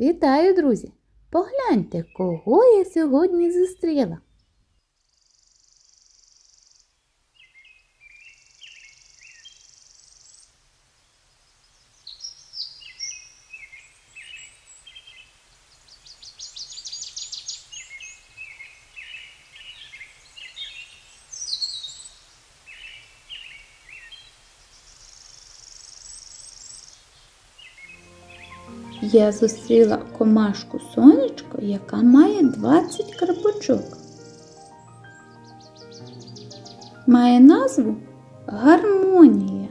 Вітаю, друзі! Погляньте, кого я сьогодні зустріла. Я зустріла комашку сонечко, яка має 20 крапочок. Має назву гармонія.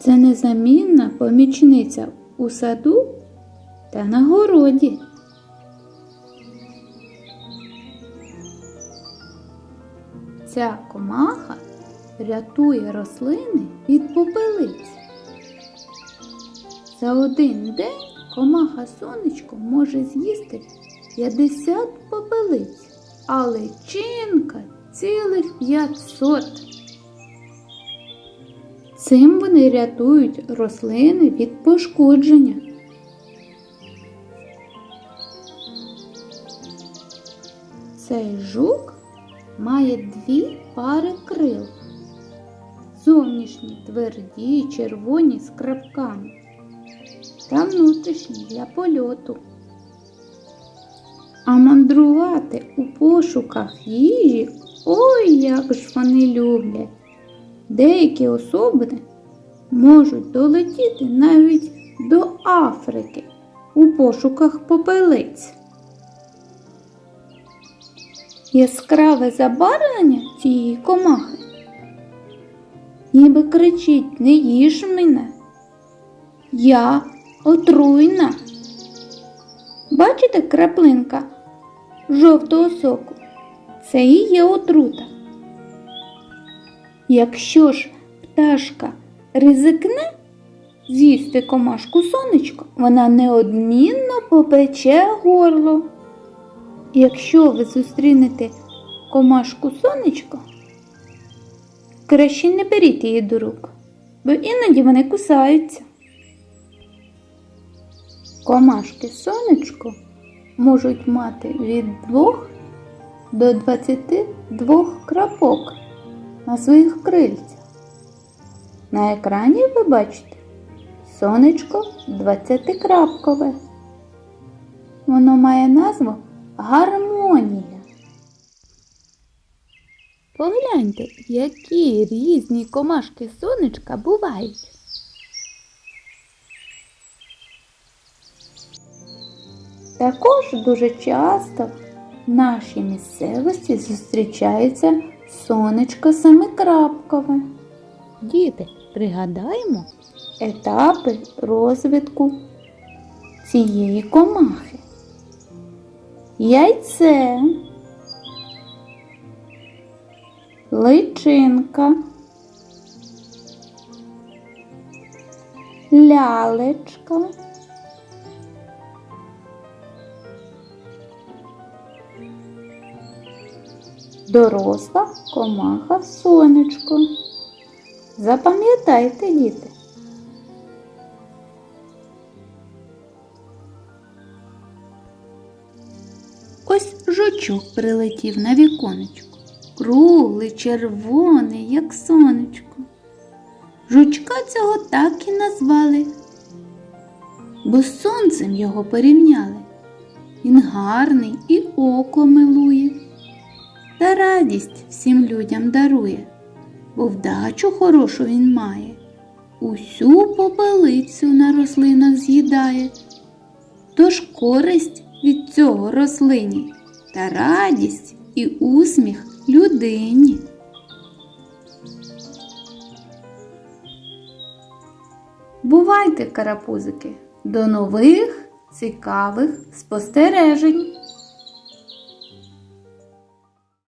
Це незамінна помічниця у саду та на городі. Ця комаха рятує рослини від попелиць. За один день комаха сонечко може з'їсти 50 попелиць, а личинка цілих 500. Цим вони рятують рослини від пошкодження. Цей жук має дві пари крил. Зовнішні тверді, червоні з крапками та внутрішні для польоту. А мандрувати у пошуках їжі ой як ж вони люблять. Деякі особини можуть долетіти навіть до Африки у пошуках попелиць. Яскраве забарвлення цієї комахи ніби кричить не їж мене. Я отруйна. Бачите краплинка жовтого соку? Це і є отрута. Якщо ж пташка ризикне з'їсти комашку сонечко, вона неодмінно попече горло. Якщо ви зустрінете комашку сонечко, краще не беріть її до рук, бо іноді вони кусаються. Комашки сонечко можуть мати від 2 до 22 крапок на своїх крильцях. На екрані ви бачите сонечко 20-крапкове. Воно має назву гармонія. Погляньте, які різні комашки сонечка бувають. Також дуже часто в нашій місцевості зустрічається сонечко семикрапкове. Діти, пригадаємо етапи розвитку цієї комахи. Яйце, личинка, лялечка. Доросла комаха сонечко. Запам'ятайте, діти. Ось жучок прилетів на віконечко. Круглий, червоний, як сонечко. Жучка цього так і назвали, бо з сонцем його порівняли. Він гарний і око милує та радість всім людям дарує, бо вдачу хорошу він має, усю попелицю на рослинах з'їдає, тож користь від цього рослині та радість і усміх людині. Бувайте, карапузики, до нових цікавих спостережень!